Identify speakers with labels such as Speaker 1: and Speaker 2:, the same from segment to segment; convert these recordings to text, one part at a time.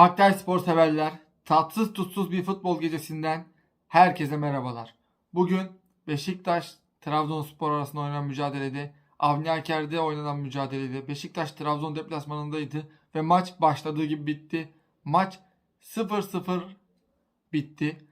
Speaker 1: Aktay spor severler, tatsız tutsuz bir futbol gecesinden herkese merhabalar. Bugün Beşiktaş Trabzonspor arasında oynanan mücadelede Avni Aker'de oynanan mücadelede Beşiktaş Trabzon deplasmanındaydı ve maç başladığı gibi bitti. Maç 0-0 bitti.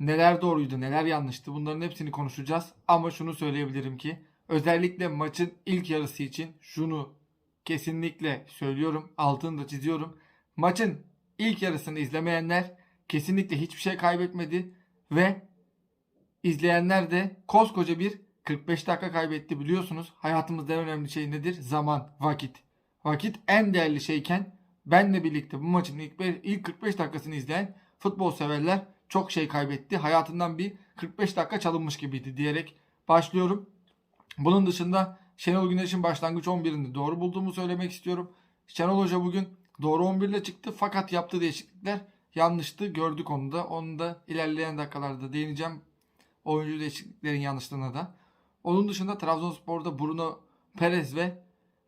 Speaker 1: Neler doğruydu, neler yanlıştı bunların hepsini konuşacağız. Ama şunu söyleyebilirim ki özellikle maçın ilk yarısı için şunu kesinlikle söylüyorum, altını da çiziyorum. Maçın ilk yarısını izlemeyenler kesinlikle hiçbir şey kaybetmedi ve izleyenler de koskoca bir 45 dakika kaybetti biliyorsunuz. Hayatımızda en önemli şey nedir? Zaman, vakit. Vakit en değerli şeyken benle birlikte bu maçın ilk, ilk 45 dakikasını izleyen futbol severler çok şey kaybetti. Hayatından bir 45 dakika çalınmış gibiydi diyerek başlıyorum. Bunun dışında Şenol Güneş'in başlangıç 11'ini doğru bulduğumu söylemek istiyorum. Şenol Hoca bugün doğru 11 ile çıktı fakat yaptığı değişiklikler yanlıştı. Gördük onu da. Onu da ilerleyen dakikalarda değineceğim. Oyuncu değişikliklerin yanlışlığına da. Onun dışında Trabzonspor'da Bruno Perez ve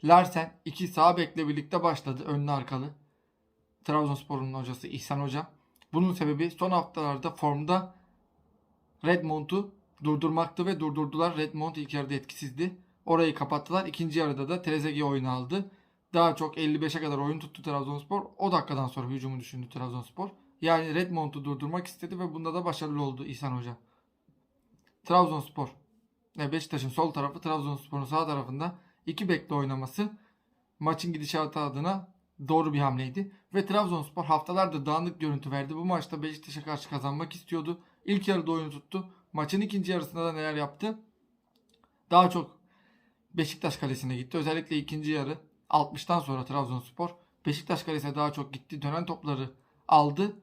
Speaker 1: Larsen iki sağ bekle birlikte başladı. Önlü arkalı. Trabzonspor'un hocası İhsan Hoca. Bunun sebebi son haftalarda formda Redmond'u durdurmaktı ve durdurdular. Redmond ilk yarıda etkisizdi. Orayı kapattılar. İkinci yarıda da Trezeguet oyunu aldı. Daha çok 55'e kadar oyun tuttu Trabzonspor. O dakikadan sonra hücumu düşündü Trabzonspor. Yani Redmond'u durdurmak istedi ve bunda da başarılı oldu İhsan Hoca. Trabzonspor Beşiktaş'ın sol tarafı Trabzonspor'un sağ tarafında iki bekle oynaması maçın gidişatı adına doğru bir hamleydi. Ve Trabzonspor haftalardır dağınık görüntü verdi. Bu maçta Beşiktaş'a karşı kazanmak istiyordu. İlk yarıda oyunu tuttu. Maçın ikinci yarısında da neler yaptı? Daha çok Beşiktaş kalesine gitti. Özellikle ikinci yarı 60'tan sonra Trabzonspor Beşiktaş kalesine daha çok gitti. Dönen topları aldı.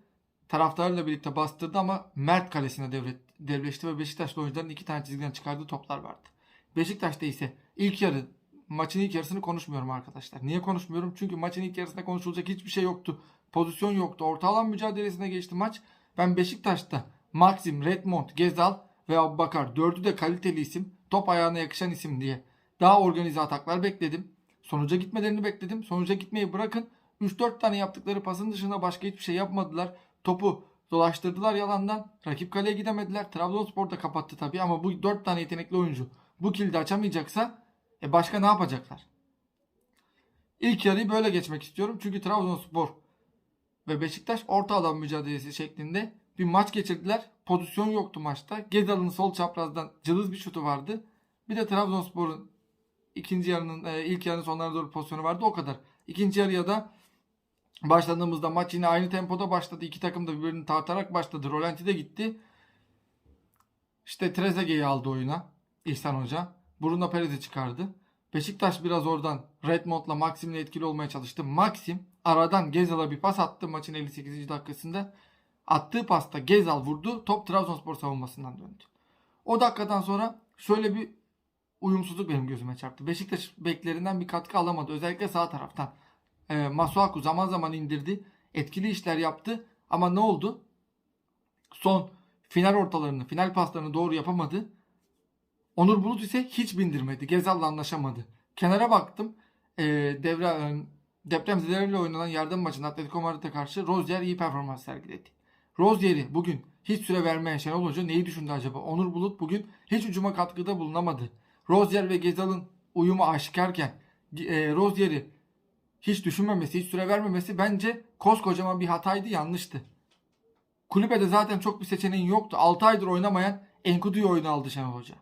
Speaker 1: Taraftarıyla birlikte bastırdı ama Mert kalesine devret, devleşti ve Beşiktaşlı oyuncuların iki tane çizgiden çıkardığı toplar vardı. Beşiktaş'ta ise ilk yarı maçın ilk yarısını konuşmuyorum arkadaşlar. Niye konuşmuyorum? Çünkü maçın ilk yarısında konuşulacak hiçbir şey yoktu. Pozisyon yoktu. Orta alan mücadelesine geçti maç. Ben Beşiktaş'ta Maxim, Redmond, Gezal ve Abubakar dördü de kaliteli isim. Top ayağına yakışan isim diye. Daha organize ataklar bekledim. Sonuca gitmelerini bekledim. Sonuca gitmeyi bırakın. 3-4 tane yaptıkları pasın dışında başka hiçbir şey yapmadılar. Topu dolaştırdılar yalandan. Rakip kaleye gidemediler. Trabzonspor da kapattı tabii ama bu 4 tane yetenekli oyuncu bu kilidi açamayacaksa e başka ne yapacaklar? İlk yarıyı böyle geçmek istiyorum. Çünkü Trabzonspor ve Beşiktaş orta alan mücadelesi şeklinde bir maç geçirdiler. Pozisyon yoktu maçta. Gezal'ın sol çaprazdan cılız bir şutu vardı. Bir de Trabzonspor'un ikinci yarının e, ilk yarının sonlarına doğru pozisyonu vardı o kadar. İkinci yarıya da başladığımızda maç yine aynı tempoda başladı. İki takım da birbirini tartarak başladı. Rolanti de gitti. İşte Trezeguet'i aldı oyuna İhsan Hoca. Bruno Perez'i çıkardı. Beşiktaş biraz oradan Redmond'la Maxim'le etkili olmaya çalıştı. Maxim aradan Gezal'a bir pas attı maçın 58. dakikasında. Attığı pasta Gezal vurdu. Top Trabzonspor savunmasından döndü. O dakikadan sonra şöyle bir uyumsuzluk benim gözüme çarptı. Beşiktaş beklerinden bir katkı alamadı. Özellikle sağ taraftan. E, Masuaku zaman zaman indirdi. Etkili işler yaptı. Ama ne oldu? Son final ortalarını, final paslarını doğru yapamadı. Onur Bulut ise hiç bindirmedi. Gezal'la anlaşamadı. Kenara baktım. E, devre, e, depremzedelerle oynanan yardım maçında Atletico Madrid'e karşı Rozier iyi performans sergiledi. Rozier'i bugün hiç süre vermeyen Şenol Hoca neyi düşündü acaba? Onur Bulut bugün hiç ucuma katkıda bulunamadı. Rozier ve Gezal'ın uyumu aşikarken e, Rozier'i hiç düşünmemesi, hiç süre vermemesi bence koskocaman bir hataydı, yanlıştı. Kulübede zaten çok bir seçeneğin yoktu. 6 aydır oynamayan Enkudu'yu oyuna aldı Şenol Hoca.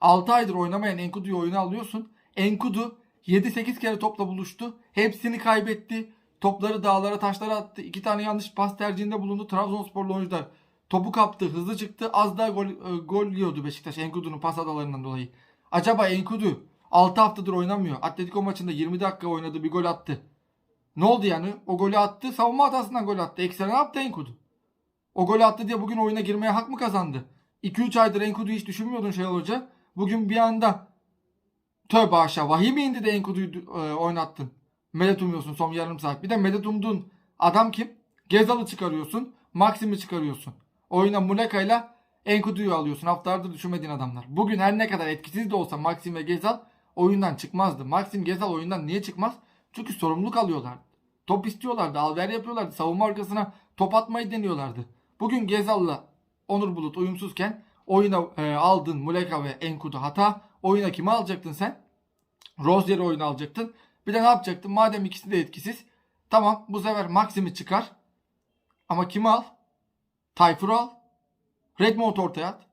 Speaker 1: 6 aydır oynamayan Enkudu'yu oyuna alıyorsun. Enkudu 7-8 kere topla buluştu. Hepsini kaybetti. Topları dağlara taşlara attı. 2 tane yanlış pas tercihinde bulundu. Trabzonsporlu oyuncular topu kaptı. Hızlı çıktı. Az daha gol, e, gol yiyordu Beşiktaş Enkudu'nun pas adalarından dolayı. Acaba Enkudu 6 haftadır oynamıyor. Atletico maçında 20 dakika oynadı. Bir gol attı. Ne oldu yani? O golü attı. Savunma hatasından gol attı. Ekstra ne yaptı Enkudu? O golü attı diye bugün oyuna girmeye hak mı kazandı? 2-3 aydır Enkudu'yu hiç düşünmüyordun Şenol Hoca. Bugün bir anda tövbe aşağı vahiy indi de Enkudu'yu e, oynattın? Medet umuyorsun son yarım saat. Bir de medet umduğun adam kim? Gezal'ı çıkarıyorsun. Maxim'i çıkarıyorsun. Oyuna Muleka'yla Enkudu'yu alıyorsun. Haftalardır düşünmediğin adamlar. Bugün her ne kadar etkisiz de olsa Maxim ve Gezal oyundan çıkmazdı. Maxim Gezal oyundan niye çıkmaz? Çünkü sorumluluk alıyorlar. Top istiyorlardı. Alver yapıyorlardı. Savunma arkasına top atmayı deniyorlardı. Bugün Gezal'la Onur Bulut uyumsuzken oyuna e, aldın Muleka ve Enkudu hata. Oyuna kimi alacaktın sen? Rozier'i oyuna alacaktın. Bir de ne yapacaktın? Madem ikisi de etkisiz. Tamam bu sefer Maxim'i çıkar. Ama kimi al? Tayfur'u al. Redmond ortaya at.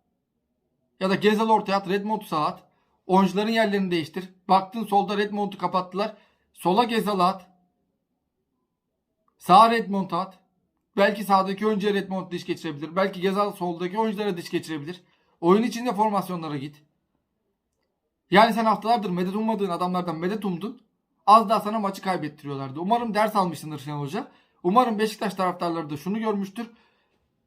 Speaker 1: Ya da Gezal ortaya at. Redmond'u sağa at. Oyuncuların yerlerini değiştir. Baktın solda Redmond'u kapattılar. Sola Gezal'ı at. Sağa Redmond'u at. Belki sağdaki oyuncuya Redmond diş geçirebilir. Belki Gezal soldaki oyunculara diş geçirebilir. Oyun içinde formasyonlara git. Yani sen haftalardır medet ummadığın adamlardan medet umdun. Az daha sana maçı kaybettiriyorlardı. Umarım ders almışsındır Şenol Hoca. Umarım Beşiktaş taraftarları da şunu görmüştür.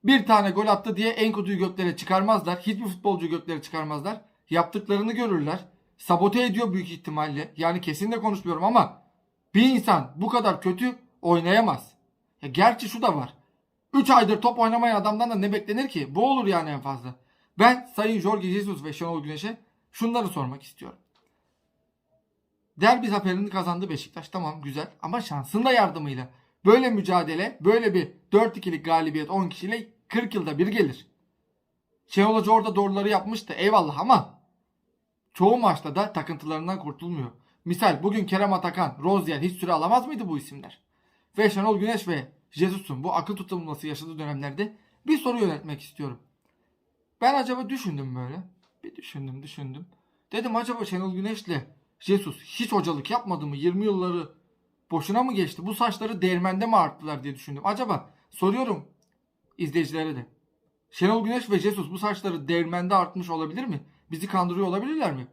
Speaker 1: Bir tane gol attı diye Enkudu'yu göklere çıkarmazlar. Hiçbir futbolcu göklere çıkarmazlar. Yaptıklarını görürler. Sabote ediyor büyük ihtimalle. Yani kesinlikle konuşmuyorum ama bir insan bu kadar kötü oynayamaz. Ya gerçi şu da var. 3 aydır top oynamayan adamdan da ne beklenir ki? Bu olur yani en fazla. Ben Sayın Jorge Jesus ve Şenol Güneş'e şunları sormak istiyorum. Derbi zaferini kazandı Beşiktaş. Tamam güzel ama şansın da yardımıyla. Böyle mücadele, böyle bir 4-2'lik galibiyet 10 kişiyle 40 yılda bir gelir. Şenol Hoca orada doğruları yapmıştı eyvallah ama çoğu maçta da takıntılarından kurtulmuyor. Misal bugün Kerem Atakan, Rozier hiç süre alamaz mıydı bu isimler? Ve Şenol Güneş ve Jesus'un bu akıl tutulması yaşadığı dönemlerde bir soru yöneltmek istiyorum. Ben acaba düşündüm böyle. Bir düşündüm düşündüm. Dedim acaba Şenol Güneş'le Jesus hiç hocalık yapmadı mı? 20 yılları boşuna mı geçti? Bu saçları değirmende mi arttılar diye düşündüm. Acaba soruyorum izleyicilere de. Şenol Güneş ve Jesus bu saçları değirmende artmış olabilir mi? Bizi kandırıyor olabilirler mi?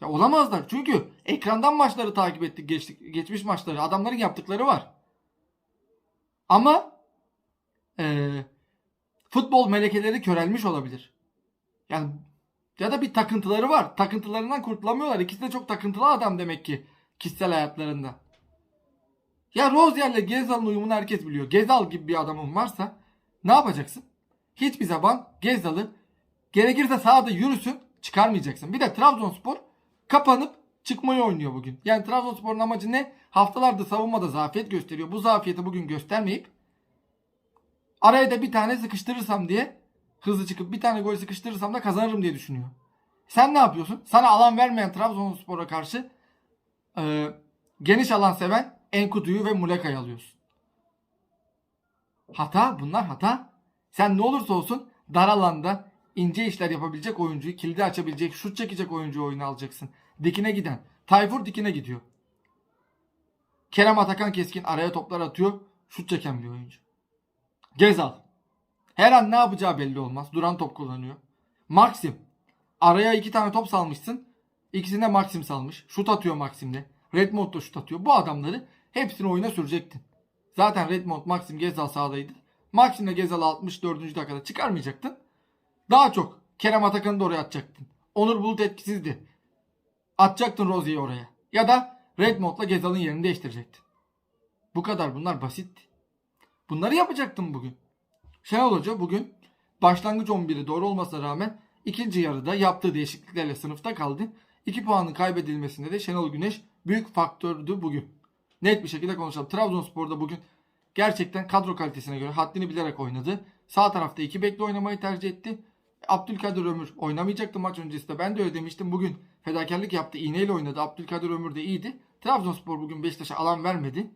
Speaker 1: Ya olamazlar. Çünkü ekrandan maçları takip ettik geçtik, geçmiş maçları. Adamların yaptıkları var. Ama eee, futbol melekeleri körelmiş olabilir. Yani ya da bir takıntıları var. Takıntılarından kurtulamıyorlar. İkisi de çok takıntılı adam demek ki kişisel hayatlarında. Ya Rozier'le Gezal'ın uyumunu herkes biliyor. Gezal gibi bir adamın varsa ne yapacaksın? Hiçbir zaman Gezal'ı gerekirse sahada yürüsün çıkarmayacaksın. Bir de Trabzonspor kapanıp çıkmayı oynuyor bugün. Yani Trabzonspor'un amacı ne? Haftalardır savunmada zafiyet gösteriyor. Bu zafiyeti bugün göstermeyip araya da bir tane sıkıştırırsam diye hızlı çıkıp bir tane gol sıkıştırırsam da kazanırım diye düşünüyor. Sen ne yapıyorsun? Sana alan vermeyen Trabzonspor'a karşı e, geniş alan seven Enkudu'yu ve Muleka'yı alıyorsun. Hata bunlar hata. Sen ne olursa olsun dar alanda ince işler yapabilecek oyuncuyu, kilidi açabilecek, şut çekecek oyuncuyu oyuna alacaksın. Dikine giden. Tayfur dikine gidiyor. Kerem Atakan Keskin araya toplar atıyor. Şut çeken bir oyuncu. Gezal. Her an ne yapacağı belli olmaz. Duran top kullanıyor. Maxim. Araya iki tane top salmışsın. İkisinde Maxim salmış. Şut atıyor Maxim'le. Redmond da şut atıyor. Bu adamları hepsini oyuna sürecektin. Zaten Redmond, Maxim, Gezal sahadaydı. Maxim'le Gezal'ı 64. dakikada çıkarmayacaktın. Daha çok Kerem Atakan'ı da oraya atacaktın. Onur Bulut etkisizdi. Atacaktın Rozier'i oraya. Ya da Redmond'la Gezal'ın yerini değiştirecektin. Bu kadar bunlar basitti. Bunları yapacaktın bugün. Şenol Hoca bugün başlangıç 11'i doğru olmasına rağmen ikinci yarıda yaptığı değişikliklerle sınıfta kaldı. 2 puanın kaybedilmesinde de Şenol Güneş büyük faktördü bugün. Net bir şekilde konuşalım. Trabzonspor'da bugün gerçekten kadro kalitesine göre haddini bilerek oynadı. Sağ tarafta iki bekli oynamayı tercih etti. Abdülkadir Ömür oynamayacaktı maç öncesinde. Ben de öyle demiştim. Bugün fedakarlık yaptı. İğneyle oynadı. Abdülkadir Ömür de iyiydi. Trabzonspor bugün Beşiktaş'a alan vermedi.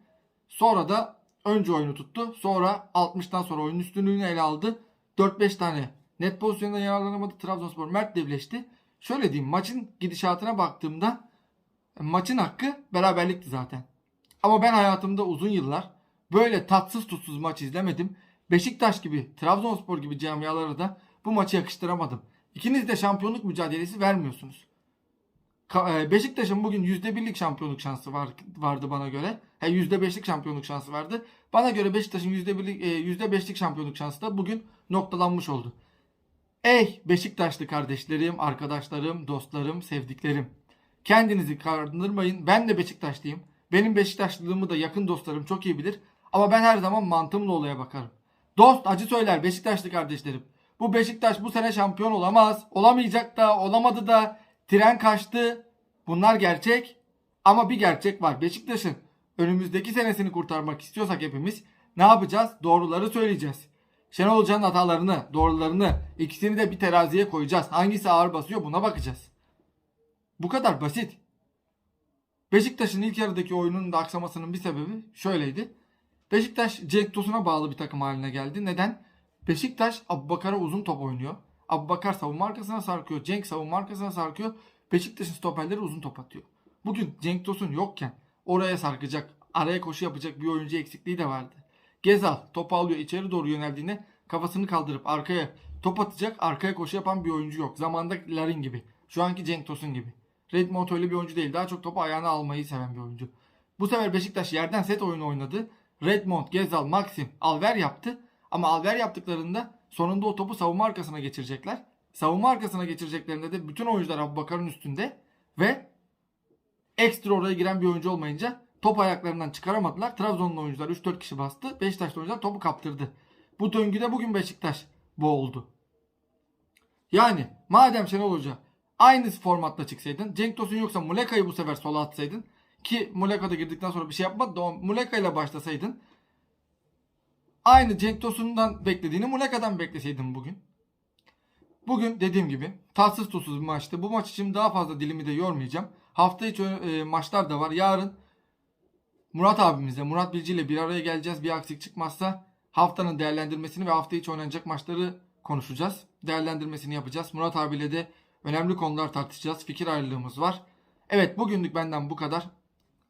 Speaker 1: Sonra da önce oyunu tuttu. Sonra 60'tan sonra oyunun üstünlüğünü ele aldı. 4-5 tane net pozisyonda yararlanamadı. Trabzonspor Mert devleşti. Şöyle diyeyim maçın gidişatına baktığımda maçın hakkı beraberlikti zaten. Ama ben hayatımda uzun yıllar böyle tatsız tutsuz maç izlemedim. Beşiktaş gibi, Trabzonspor gibi camialara da bu maçı yakıştıramadım. İkiniz de şampiyonluk mücadelesi vermiyorsunuz. E, Beşiktaş'ın bugün %1'lik şampiyonluk şansı var, vardı bana göre. He, %5'lik şampiyonluk şansı vardı. Bana göre Beşiktaş'ın %1'lik, e, %5'lik şampiyonluk şansı da bugün noktalanmış oldu. Ey Beşiktaşlı kardeşlerim, arkadaşlarım, dostlarım, sevdiklerim. Kendinizi kandırmayın. Ben de Beşiktaşlıyım. Benim Beşiktaşlılığımı da yakın dostlarım çok iyi bilir. Ama ben her zaman mantığımla olaya bakarım. Dost acı söyler Beşiktaşlı kardeşlerim. Bu Beşiktaş bu sene şampiyon olamaz. Olamayacak da olamadı da. Tren kaçtı. Bunlar gerçek. Ama bir gerçek var. Beşiktaş'ın önümüzdeki senesini kurtarmak istiyorsak hepimiz ne yapacağız? Doğruları söyleyeceğiz. Şenol Hoca'nın hatalarını, doğrularını ikisini de bir teraziye koyacağız. Hangisi ağır basıyor buna bakacağız. Bu kadar basit. Beşiktaş'ın ilk yarıdaki oyunun da aksamasının bir sebebi şöyleydi. Beşiktaş Cenk Tosun'a bağlı bir takım haline geldi. Neden? Beşiktaş Abubakar'a uzun top oynuyor. Abubakar savunma arkasına sarkıyor. Cenk savunma arkasına sarkıyor. Beşiktaş'ın stoperleri uzun top atıyor. Bugün Cenk Tosun yokken oraya sarkacak, araya koşu yapacak bir oyuncu eksikliği de vardı. Gezal topu alıyor içeri doğru yöneldiğinde kafasını kaldırıp arkaya top atacak, arkaya koşu yapan bir oyuncu yok. Zamanda Larin gibi. Şu anki Cenk Tosun gibi. Redmond öyle bir oyuncu değil. Daha çok topu ayağına almayı seven bir oyuncu. Bu sefer Beşiktaş yerden set oyunu oynadı. Redmond, Gezal, Maxim, Alver yaptı. Ama Alver yaptıklarında sonunda o topu savunma arkasına geçirecekler. Savunma arkasına geçireceklerinde de bütün oyuncular Abubakar'ın üstünde ve ekstra oraya giren bir oyuncu olmayınca top ayaklarından çıkaramadılar. Trabzonlu oyuncular 3-4 kişi bastı. Beşiktaşlı oyuncular topu kaptırdı. Bu döngüde bugün Beşiktaş boğuldu. Yani madem Şenol Hoca aynı formatla çıksaydın Cenk Tosun yoksa Muleka'yı bu sefer sola atsaydın ki Muleka da girdikten sonra bir şey yapmadı da Muleka ile başlasaydın aynı Cenk Tosun'dan beklediğini Muleka'dan bekleseydin bugün. Bugün dediğim gibi tatsız tuzsuz bir maçtı. Bu maç için daha fazla dilimi de yormayacağım. Hafta içi e, maçlar da var. Yarın Murat abimizle, Murat Bilci ile bir araya geleceğiz. Bir aksilik çıkmazsa haftanın değerlendirmesini ve hafta içi oynanacak maçları konuşacağız. Değerlendirmesini yapacağız. Murat abiyle de önemli konular tartışacağız. Fikir ayrılığımız var. Evet bugünlük benden bu kadar.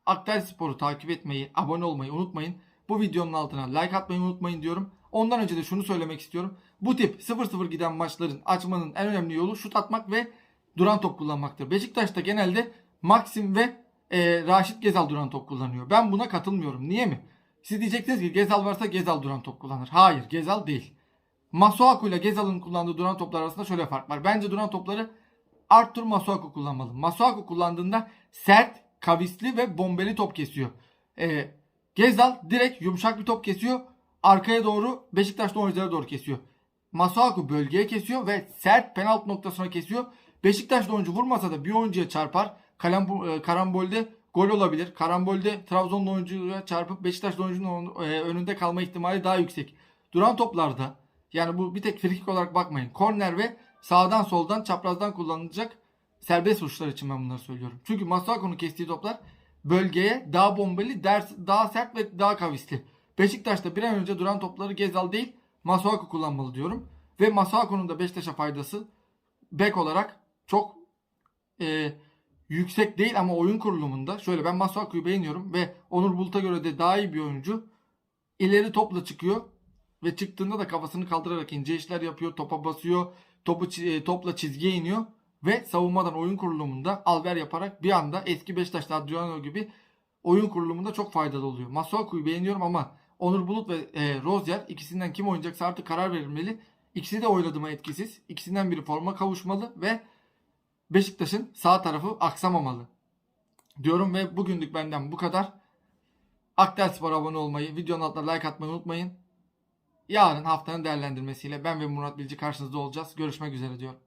Speaker 1: Aktel Spor'u takip etmeyi, abone olmayı unutmayın. Bu videonun altına like atmayı unutmayın diyorum. Ondan önce de şunu söylemek istiyorum. Bu tip 0-0 giden maçların açmanın en önemli yolu şut atmak ve duran top kullanmaktır. Beşiktaş'ta genelde Maxim ve e, Raşit Gezal duran top kullanıyor. Ben buna katılmıyorum. Niye mi? Siz diyeceksiniz ki Gezal varsa Gezal duran top kullanır. Hayır Gezal değil. Masuaku ile Gezal'ın kullandığı duran toplar arasında şöyle fark var. Bence duran topları Artur Masuaku kullanmalı. Masuaku kullandığında sert, kavisli ve bombeli top kesiyor. Ee, Gezal direkt yumuşak bir top kesiyor. Arkaya doğru Beşiktaşlı oyunculara doğru kesiyor. Masuaku bölgeye kesiyor ve sert penaltı noktasına kesiyor. Beşiktaşlı oyuncu vurmasa da bir oyuncuya çarpar. Kalem, e, karambolde gol olabilir. Karambolde Trabzonlu oyuncuya çarpıp Beşiktaşlı oyuncunun e, önünde kalma ihtimali daha yüksek. Duran toplarda yani bu bir tek frikik olarak bakmayın. Korner ve sağdan soldan çaprazdan kullanılacak serbest vuruşlar için ben bunları söylüyorum. Çünkü Masuaku'nun kestiği toplar bölgeye daha bombeli, daha sert ve daha kavisli. Beşiktaş'ta bir an önce duran topları Gezal değil Masuaku kullanmalı diyorum. Ve Masuaku'nun da Beşiktaş'a faydası bek olarak çok e, yüksek değil ama oyun kurulumunda şöyle ben Masuaku'yu beğeniyorum ve Onur Bulut'a göre de daha iyi bir oyuncu. İleri topla çıkıyor ve çıktığında da kafasını kaldırarak ince işler yapıyor, topa basıyor, topu e, topla çizgiye iniyor ve savunmadan oyun kurulumunda alver yaparak bir anda eski Beşiktaş'ta Adriano gibi oyun kurulumunda çok faydalı oluyor. Masuaku'yu beğeniyorum ama Onur Bulut ve e, Rozier ikisinden kim oynayacaksa artık karar verilmeli. İkisi de oynadıma etkisiz. İkisinden biri forma kavuşmalı ve Beşiktaş'ın sağ tarafı aksamamalı. Diyorum ve bugünlük benden bu kadar. Aktel Spor abone olmayı, videonun altına like atmayı unutmayın. Yarın haftanın değerlendirmesiyle ben ve Murat Bilci karşınızda olacağız. Görüşmek üzere diyorum.